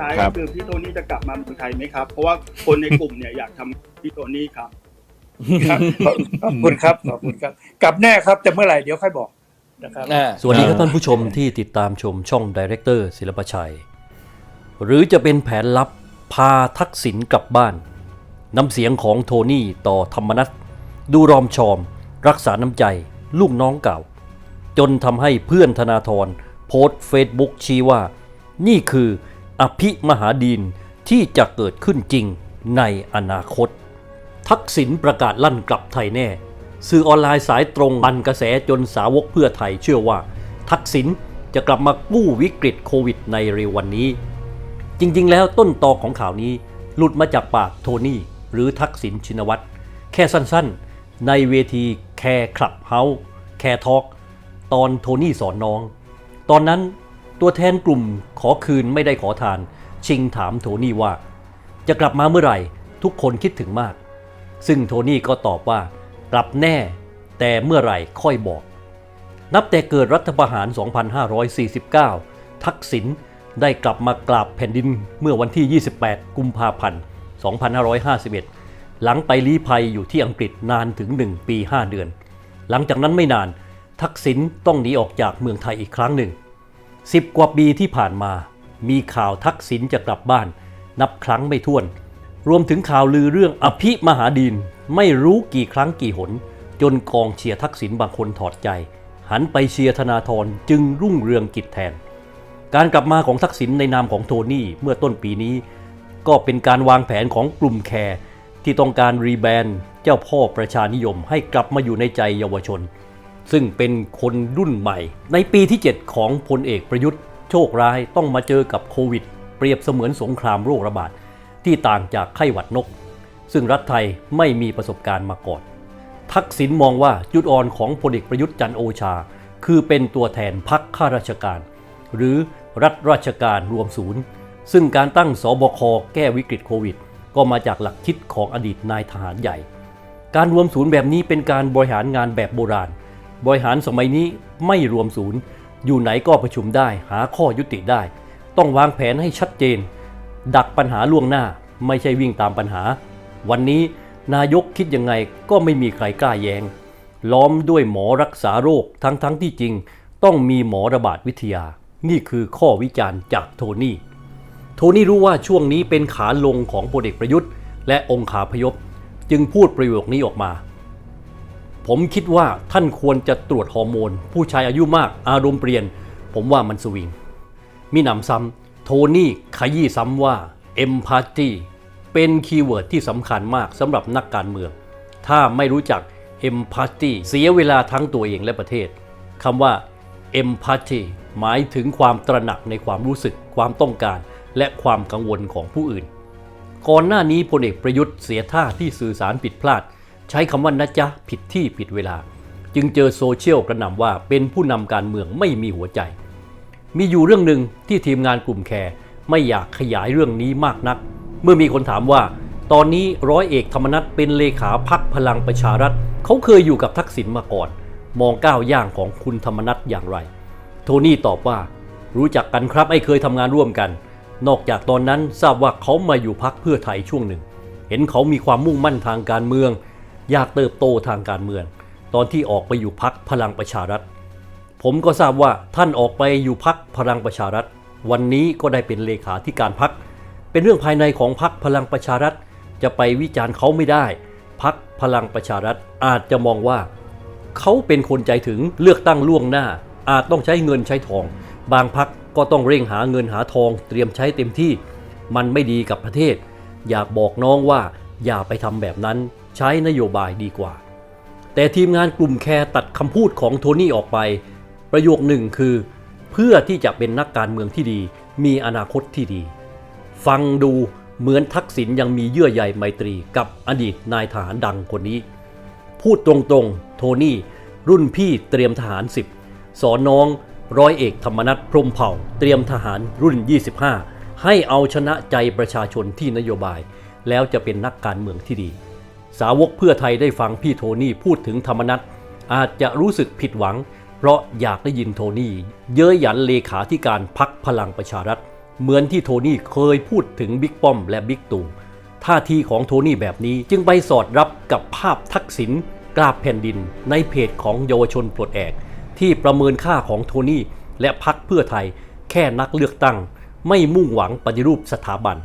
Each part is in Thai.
ท้ายครัก็บคือพี่โทนี่จะกลับมาเมืองไทยไหมครับ เพราะว่าคนในกลุ่มเนี่ยอยากทำพี่โทนี่ครับครับขอบขอบคุณครับขอบคุณครับ กลับแน่ครับแต่เมื่อไหร่เดี๋ยวค่อยบอกนะครับอ่าสวัสดีครับท่านผู้ชมที่ติดตามชมช่องดีเรคเตอร์ศิลปชัย หรือจะเป็นแผนลับพาทักษิณกลับบ้าน น้ำเสียงของโทนี่ต่อธรรมนัตดูรอมชอม รักษาน้ำใจ ลูกน้องเก่า จนทำให้เพื่อนธนาธรโพสต์เฟซบุ๊กชี้ว่า นี่คือ อภิมหาดีนที่จะเกิดขึ้นจริงในอนาคต ทักษิณประกาศลั่นกลับไทยแน่ สื่อออนไลน์สายตรงบันกระแสจนสาวกเพื่อไทยเชื่อว่า ทักษิณจะกลับมากู้วิกฤตโควิดในเร็ววันนี้ จริงๆ แล้วต้นตอของข่าวนี้หลุดมาจากปากโทนี่ หรือทักษิณชินวัตรแค่สั้นๆ ในเวทีแคร์คลับเฮาส์แคร์ทอล์กตอนโทนี่สอนน้อง ตอนนั้น ตัวแทนกลุ่มขอคืนไม่ได้ขอทาน ชิงถามโทนี่ว่า จะกลับมาเมื่อไหร่ทุกคนคิดถึงมาก ซึ่งโทนี่ก็ตอบว่า กลับแน่ แต่เมื่อไหร่ค่อยบอก นับแต่เกิดรัฐประหาร 2549 ทักษิณได้กลับมากราบแผ่นดินเมื่อวันที่ 28 กุมภาพันธ์ 2551 หลังไปลี้ภัยอยู่ที่อังกฤษนานถึง 1 ปี 5 เดือน หลังจากนั้นไม่นาน ทักษิณต้องหนีออกจากเมืองไทยอีกครั้งหนึ่ง สิบกว่าปีที่ผ่านมา มีข่าวทักษิณจะกลับบ้าน นับครั้งไม่ถ้วน รวมถึงข่าวลือเรื่องอภิมหาดีนไม่รู้กี่ครั้งกี่หน จนกองเชียร์ทักษิณบางคนถอดใจ หันไปเชียร์ธนาธรจึงรุ่งเรืองกิจแทน การกลับมาของทักษิณในนามของโทนี่เมื่อต้นปีนี้ ก็เป็นการวางแผนของกลุ่มแคร์ที่ต้องการรีแบรนด์เจ้าพ่อประชานิยมให้กลับมาอยู่ในใจเยาวชน ซึ่งเป็นคนรุ่นใหม่ ในปีที่ 7 ของพลเอกประยุทธ์ โชคร้ายต้องมาเจอกับโควิด เปรียบเสมือนสงครามโรคระบาด ที่ต่างจากไข้หวัดนก ซึ่งรัฐไทยไม่มีประสบการณ์มาก่อน ทักษิณมองว่าจุดอ่อนของพลเอกประยุทธ์จันโอชา คือเป็นตัวแทนพักข้าราชการ หรือรัฐราชการรวมศูนย์ ซึ่งการตั้งสบคแก้วิกฤตโควิด ก็มาจากหลักคิดของอดีตนายทหารใหญ่ การรวมศูนย์แบบนี้เป็นการบริหารงานแบบโบราณ บริหารสมัยนี้ไม่รวมศูนย์ อยู่ไหนก็ประชุมได้หาข้อยุติได้ ต้องวางแผนให้ชัดเจน ดักปัญหาล่วงหน้าไม่ใช่วิ่งตามปัญหา วันนี้นายกคิดยังไงก็ไม่มีใครกล้าแยง้ง ล้อมด้วยหมอรักษาโรคทั้งๆทที่จริง ต้องมีหมอระบาดวิทยา นี่คือข้อวิจารณ์จากโทนี่ โทนี่รู้ว่าช่วงนี้เป็นขาลงของพลเอกประยุทธ์ และองค์ขาพยพ จึงพูดประโยคนี้ออกมา ผมคิดว่าท่านควรจะตรวจฮอร์โมน ผู้ชายอายุมากอารมณ์เปลี่ยน ผมว่ามันสวิง มีหนำซ้ำโทนี่ขยี้ซ้ำว่า empathy เป็นคีย์เวิร์ดที่สำคัญมากสำหรับนักการเมือง ถ้าไม่รู้จัก empathy เสียเวลาทั้งตัวเองและประเทศคำว่า empathy หมายถึงความตระหนักในความรู้สึก ความต้องการ และความกังวลของผู้อื่น ก่อนหน้านี้พลเอกประยุทธ์เสียท่าที่สื่อสารผิดพลาด ใช้คำว่านะจ๊ะผิดที่ผิดเวลา จึงเจอโซเชียลกระหน่ำว่าเป็นผู้นำการเมืองไม่มีหัวใจ มีอยู่เรื่องหนึ่งที่ทีมงานกลุ่มแคร์ไม่อยากขยายเรื่องนี้มากนัก เมื่อมีคนถามว่า ตอนนี้ร้อยเอกธรรมนัฐเป็นเลขาพักพลังประชารัฐ เขาเคยอยู่กับทักษิณมาก่อน มองก้าวย่างของคุณธรรมนัฐอย่างไร โทนี่ตอบว่า รู้จักกันครับไม่เคยทำงานร่วมกัน นอกจากตอนนั้นทราบว่าเขามาอยู่พักเพื่อไทยช่วงหนึ่ง เห็นเขามีความมุ่งมั่นทางการเมือง อยากเติบโตทางการเมือง ตอนที่ออกไปอยู่พักพลังประชารัฐ ผมก็ทราบว่าท่านออกไปอยู่พักพลังประชารัฐ วันนี้ก็ได้เป็นเลขาธิการพัก เป็นเรื่องภายในของพักพลังประชารัฐ จะไปวิจารณ์เขาไม่ได้ พักพลังประชารัฐอาจจะมองว่า เขาเป็นคนใจถึงเลือกตั้งล่วงหน้า อาจต้องใช้เงินใช้ทอง บางพักก็ต้องเร่งหาเงินหาทองเตรียมใช้เต็มที่ มันไม่ดีกับประเทศ อยากบอกน้องว่าอย่าไปทำแบบนั้น ใช้นโยบายดีกว่า แต่ทีมงานกลุ่มแคร์ตัดคำพูดของโทนี่ออกไป ประโยคหนึ่งคือ เพื่อที่จะเป็นนักการเมืองที่ดี มีอนาคตที่ดี ฟังดูเหมือนทักษิณยังมีเยื่อใยไมตรีกับอดีตนายทหารดังคนนี้ พูดตรงๆ โทนี่ รุ่นพี่เตรียมทหาร 10 สอนน้องร้อยเอกธรรมนัฐพรมเผ่า เตรียมทหารรุ่น 25 ให้เอาชนะใจประชาชนที่นโยบาย แล้วจะเป็นนักการเมืองที่ดี สาวกเพื่อไทยได้ฟังพี่โทนี่พูดถึงธรรมนัฐอาจจะรู้สึกผิดหวัง เพราะอยากได้ยินโทนี่ เย้ยหยันเลขาธิการพักพลังประชารัฐ เหมือนที่โทนี่เคยพูดถึงบิ๊กป้อมและบิ๊กตู่ท่าทีของโทนี่แบบนี้จึงไปสอดรับกับภาพทักษิณกราบแผ่นดิน ในเพจของเยาวชนปลดแอก ที่ประเมินค่าของโทนี่และพักเพื่อไทย แค่นักเลือกตั้ง ไม่มุ่งหวังปฏิรูปสถาบัน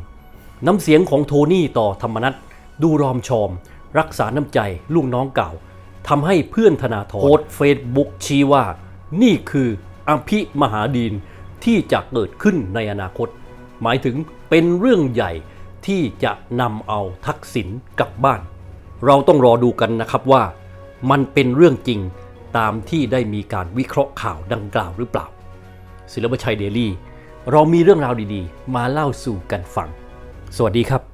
น้ำเสียงของโทนี่ต่อธรรมนัตดูรอมชอม รักษาน้ำใจลูกน้องเก่าทำให้เพื่อนธนาธรโพสเฟซบุ๊กชี้ว่า นี่คืออภิมหาดีนที่จะเกิดขึ้นในอนาคต หมายถึงเป็นเรื่องใหญ่ที่จะนำเอาทักษิณกลับบ้าน เราต้องรอดูกันนะครับว่า มันเป็นเรื่องจริงตามที่ได้มีการวิเคราะห์ข่าวดังกล่าวหรือเปล่า ศิลปชัยเดลี่ เรามีเรื่องราวดีๆ มาเล่าสู่กันฟัง สวัสดีครับ